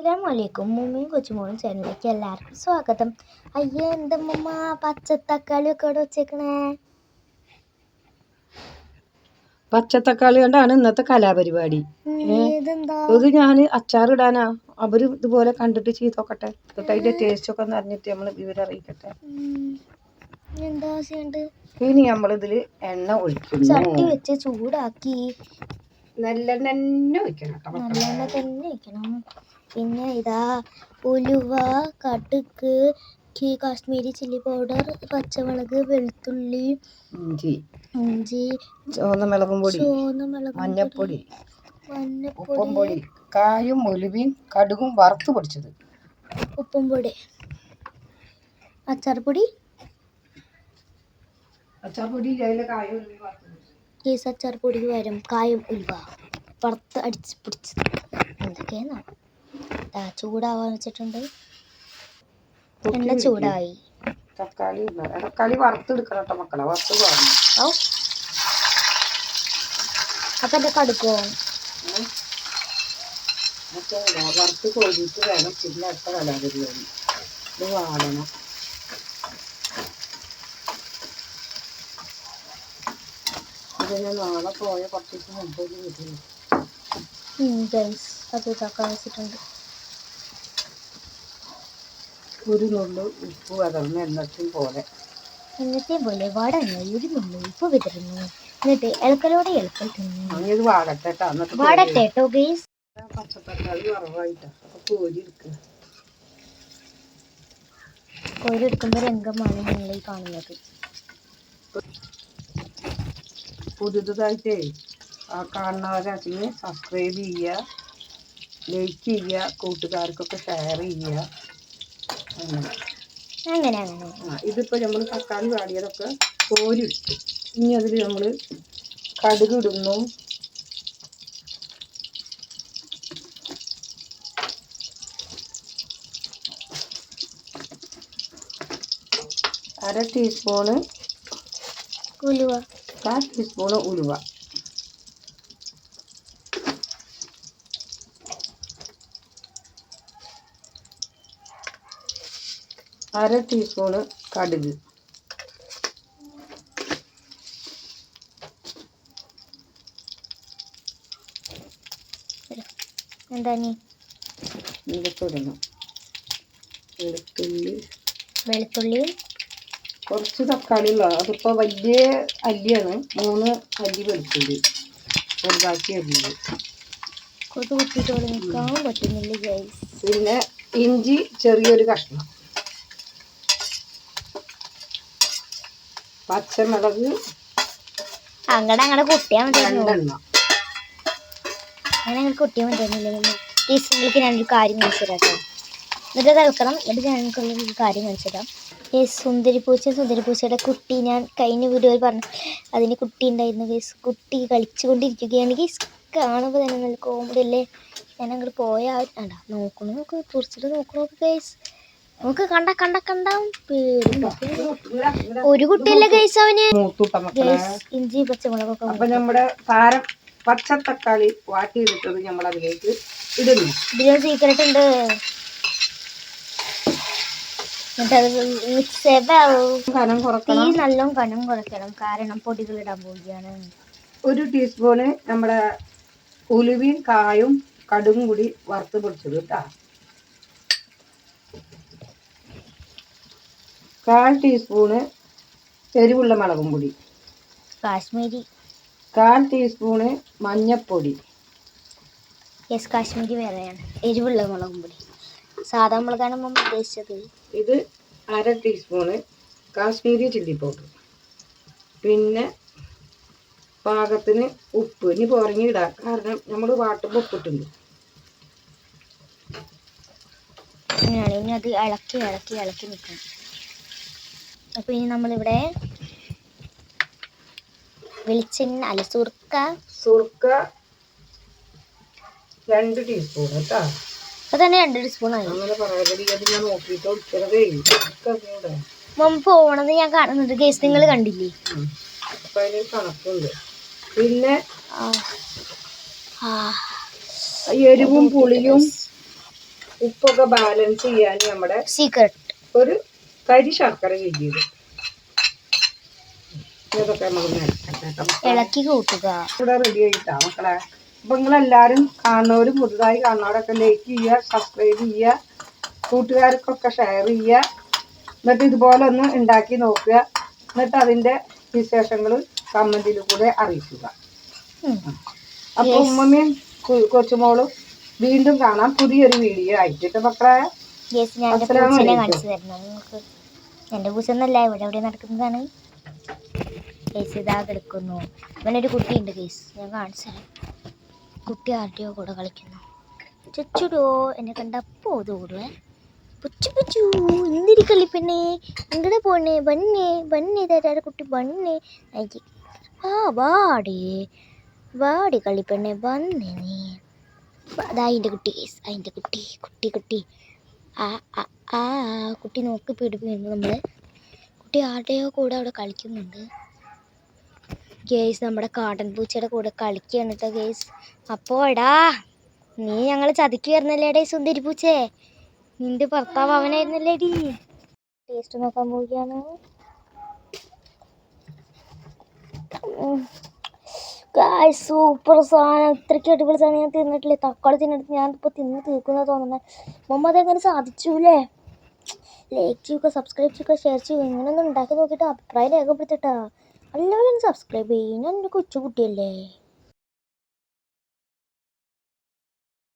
അസ്സലാമു വലൈക്കും മുമ്മയും കൊച്ചുമോളും ചാനലിലേക്ക് എല്ലാവർക്കും സ്വാഗതം. അയ്യേ എന്റെ മുമ്മ പച്ചത്തക്കാളി ഒക്കെ ഇവിടെ വെച്ചേക്കണേ? പച്ചത്തക്കാളി കൊണ്ടാണ് ഇന്നത്തെ കലാപരിപാടി. ഇത് ഞാൻ അച്ചാറിടാനാ. അവർ ഇതുപോലെ കണ്ടിട്ട് ചെയ്തോക്കട്ടെ. എന്നിട്ട് അതിന്റെ ടേസ്റ്റ് ഒക്കെ ഒന്ന് അറിഞ്ഞിട്ട് നമ്മൾ വിവരം അറിയിക്കട്ടെ. എന്താ ഇനി നമ്മളിതിൽ എണ്ണ ഒഴിക്കുന്നു. ചട്ടി വെച്ച് ചൂടാക്കി. നല്ലെണ്ണ തന്നെ ഒഴിക്കണം. നല്ലെണ്ണ തന്നെ വയ്ക്കണം പിന്നെ ഇതാ ഉലുവ കടുക് കാശ്മീരി ചില്ലി പൗഡർ പച്ചമുളക് വെളുത്തുള്ളി ഇഞ്ചി. ഇഞ്ചി ചുവന്ന മുളകും പൊടി. ചുവന്ന മുളക് മഞ്ഞപ്പൊടി. മഞ്ഞപ്പൊടി. ഉപ്പും പൊടി. കായും ഉലുവയും കടുകും വറുത്ത് പൊടിച്ചത്. ഉപ്പും പൊടി. അച്ചാർപ്പൊടി? അച്ചാർ പൊടി അതിലെ കായും ഒലുവിയും വറുത്ത് പൊടിച്ചത്. കേസ് പകരം കായം ഉലുവ വറുത്ത് അടിച്ച് പിടിച്ചത്. എന്തൊക്കെയാണോ ചൂടാവാൻ വെച്ചിട്ടുണ്ട്. എണ്ണ ചൂടായി. തക്കാളി. തക്കാളി വറുത്തെടുക്കണം കേട്ടോ മക്കളെ. വറുത്ത് പോകണം അപ്പൊ എന്റെ കടുക്കോ? വറുത്ത് കോരിയിട്ട് വേണം. പിന്നെ അടുത്ത കലാപരിപാടി. ഇത് വാടണം ഇതിന് നാളെ പോയ കുറച്ച് ദിവസം മുമ്പ് വീട്ടിൽ അത് ഇതാക്കാൻ വെച്ചിട്ടുണ്ട്. ഒരു നുള്ളു ഉപ്പ് വതർന്ന് എന്നത്തും പോലെ. എന്നത്തെ പോലെ വടങ്ങി ഒരു നുള്ളു ഉപ്പ് വിതറുന്നു. എന്നിട്ട് ഇളക്കലോടെ ഇളക്കൽ തിന്നു. അങ്ങനെ ഇത് വാടട്ടെ കേട്ടോ എന്നിട്ട് വടട്ടെ കേട്ടോ കോരി- പച്ചത്തക്കാളി വറവായിട്ടാ. അപ്പൊ കോരി എടുക്കുക രംഗമാണ് നിങ്ങൾ ഈ കാണുന്നത്. പുതുതായിട്ടേ ആ കാണുന്നവരാണെങ്കിൽ സബ്സ്ക്രൈബ് ചെയ്യുക ലൈക്ക് ചെയ്യുക കൂട്ടുകാർക്കൊക്കെ ഷെയർ ചെയ്യുക അങ്ങനെ. അങ്ങനെ അങ്ങനെ. ആ ഇതിപ്പോൾ നമ്മൾ തക്കാളി വാടിയതൊക്കെ കോരി ഇനി അതിൽ നമ്മൾ കടുക് ഇടുന്നു. അര ടീസ്പൂണ് ഉലുവ. കാൽ ടീസ്പൂണ് ഉലുവ. അര ടീസ്പൂണ് കടുക്. എന്താ ഇതൊക്കെ വെളുത്തുള്ളി. കുറച്ച് തക്കാളി ഉള്ള അതിപ്പോൾ വലിയ അല്ലിയാണ്. മൂന്ന് അല്ലി വെളുത്തുള്ളി. ബാക്കി കൊതു കുത്തിയിട്ട് നിൽക്കാൻ പറ്റുന്നില്ല പിന്നെ ഇഞ്ചി ചെറിയൊരു കഷ്ണം. പച്ചമുളക് അങ്ങടെ അങ്ങനെ കുട്ടിയാൻ രണ്ടെണ്ണം. അങ്ങനെ അങ്ങനെ കുട്ടിയാൻ മതിയായിരുന്നില്ല ഞാനൊരു കാര്യം കാണിച്ചു തരാം കേട്ടോ. എന്നിട്ട് തിളക്കണം എന്നിട്ട് ഞങ്ങൾക്കുള്ള ഒരു കാര്യം കാണിച്ചു തരാം. ഈ സുന്ദരിപ്പൂച്ച സുന്ദരിപ്പൂച്ചയുടെ കുട്ടി ഞാൻ കഴിഞ്ഞ വീഡിയോ പറഞ്ഞു അതിന് കുട്ടി ഉണ്ടായിരുന്നു ഗേസ് കുട്ടി കളിച്ചുകൊണ്ടിരിക്കുകയാണ് ഗേസ് കാണുമ്പോൾ തന്നെ നല്ല കോമഡി അല്ലേ? ഞാൻ അങ്ങോട്ട് പോയാൽ അണ്ട നോക്കണു നോക്ക് തുറച്ചിട്ട് നോക്കണോ ഗേസ് നമുക്ക് കണ്ട കണ്ട കണ്ട ഒരു കുട്ടിയല്ല ഗൈസ് അവന്? ഇഞ്ചി പച്ചമുളകൊക്കെ അപ്പൊ നമ്മുടെ താരം പച്ച തക്കാളി വാട്ടിയെടുത്തത് നമ്മൾ അതിലേക്ക് ഇടുന്നു. ഇതിലൊരു സീക്രട്ട് ഉണ്ട്. തീ കുറക്കണം. നല്ലോണം കനം കുറയ്ക്കണം. കാരണം പൊടികൾ ഇടാൻ പോവുകയാണ്. ഒരു ടീസ്പൂണ് നമ്മുടെ ഉലുവയും കായും കടുകും കൂടി വറുത്ത് പൊടിച്ചത് കേട്ടാ. കാൽ ടീസ്പൂണ് എരിവുള്ള മുളകും പൊടി. കാശ്മീരി. കാൽ ടീസ്പൂണ് മഞ്ഞപ്പൊടി. യെസ് കാശ്മീരി വേറെയാണ്. എരിവുള്ള മുളകും പൊടി. സാധാ മുളകാണ് നമ്മൾ ഉദ്ദേശിച്ചത്. ഇത് അര ടീസ്പൂണ് കാശ്മീരി ചില്ലി പൗഡർ പിന്നെ പാകത്തിന് ഉപ്പ്. ഇനി പുറങ്ങി ഇടാം. കാരണം നമ്മൾ വാട്ടുമ്പോൾ ഉപ്പിട്ടുണ്ട് ഇനി അത് ഇളക്കി ഇളക്കി ഇളക്കി നിൽക്കണം. അപ്പോൾ ഇനി നമ്മളിവിടെ വെളിച്ചെണ്ണ അല്ല സുർക്ക. സുർക്ക രണ്ട് ടീസ്പൂൺ കേട്ടോ അത് തന്നെ രണ്ട് ടീസ്പൂൺ ആയി. മുമ്പ് പോണത് ഞാൻ കാണുന്നത് കേസ് നിങ്ങൾ കണ്ടില്ലേ? കണക്കുണ്ട്. പിന്നെ എരിവും പുളിയും ഉപ്പൊക്കെ ബാലൻസ് ചെയ്യാൻ നമ്മുടെ സീക്രട്ട് ഒരു തരി ശർക്കര ചെയ്ത്. ഇതൊക്കെ നമുക്ക്. ഇളക്കി കൂട്ടുക. ഇവിടെ റെഡി ആയിട്ടാ മക്കളെ. അപ്പൊ നിങ്ങളെല്ലാരും കാണുന്നവരും പുതുതായി കാണുന്നവരൊക്കെ ലൈക്ക് ചെയ്യുക സബ്സ്ക്രൈബ് ചെയ്യുക കൂട്ടുകാർക്കൊക്കെ ഷെയർ ചെയ്യുക. എന്നിട്ട് ഇതുപോലെ ഒന്ന് ഉണ്ടാക്കി നോക്കുക. എന്നിട്ട് അതിന്റെ വിശേഷങ്ങൾ കമന്റിൽ കൂടെ അറിയിക്കുക. അപ്പോൾ അപ്പൊ ഉമ്മമ്മയും കൊച്ചുമോളും വീണ്ടും കാണാം പുതിയൊരു വീഡിയോ ആയിട്ട്. മക്കളെ? ഞാൻ എന്റെ അസ്സലാമു പൂച്ചനെ അലൈക്കും. കാണിച്ചു തരണം നിങ്ങൾക്ക് എന്റെ പൂച്ച ഒന്നല്ല ഇവിടെ എവിടെ നടക്കുന്നതാണ്? കേസ് ഇതാ കിടക്കുന്നു. ഇവനൊരു കുട്ടിയുണ്ട് കേസ്. ഞാൻ കാണിച്ചു. കുട്ടി ആരുടെയോ കൂടെ കളിക്കുന്നു. ചുച്ചുടോ എന്നെ കണ്ടപ്പോ ഓടുവേ. പുച്ചു പുച്ചു എന്തിരി കളിപ്പെണ്ണേ എങ്ങടെ പോണേ ബണ്ണേ ബണ്ണേ തരാറ് കുട്ടി ബണ്ണേ ആ വാടി വാടി കളിപ്പെണ്ണേ വന്നേ നീ. അതാ അതിന്റെ കുട്ടി കേസ് അതിന്റെ കുട്ടി കുട്ടി കുട്ടി. ആ ആ കുട്ടി നോക്കി പിടിപ്പിക്കുന്നു നമ്മൾ കുട്ടി ആരുടെയോ കൂടെ അവിടെ കളിക്കുന്നുണ്ട്. ഗേസ് നമ്മുടെ കാടൻ പൂച്ചയുടെ കൂടെ കളിക്കുകയാണ് കേട്ടോ ഗേസ് അപ്പോൾ എടാ നീ ഞങ്ങൾ വരുന്നല്ലേടേ സുന്ദരി പൂച്ചേ? നിന്റെ ഭർത്താവ് അവനായിരുന്നല്ലേടി ടേസ്റ്റ് നോക്കാൻ പോവുകയാണ്. സൂപ്പർ സാധനം. ഇത്രയ്ക്ക് അടിപൊളി സാധനം ഞാൻ തിന്നിട്ടില്ലേ? തക്കാളി തിന്നിട്ട് ഞാൻ ഇപ്പോൾ തിന്ന് തീർക്കുന്ന തോന്നുന്നത് മമ്മ അതെങ്ങനെ സാധിച്ചൂല്ലേ ലൈക്ക് ചെയ്യുക സബ്സ്ക്രൈബ് ചെയ്യുക ഷെയർ ചെയ്യുക ഇങ്ങനെ ഒന്ന് ഉണ്ടാക്കി നോക്കിയിട്ട് അഭിപ്രായം രേഖപ്പെടുത്തിട്ടാ. എല്ലാവരും സബ്സ്ക്രൈബ് ചെയ്യും. ഞാൻ എന്റെ കൊച്ചു കുട്ടിയല്ലേ.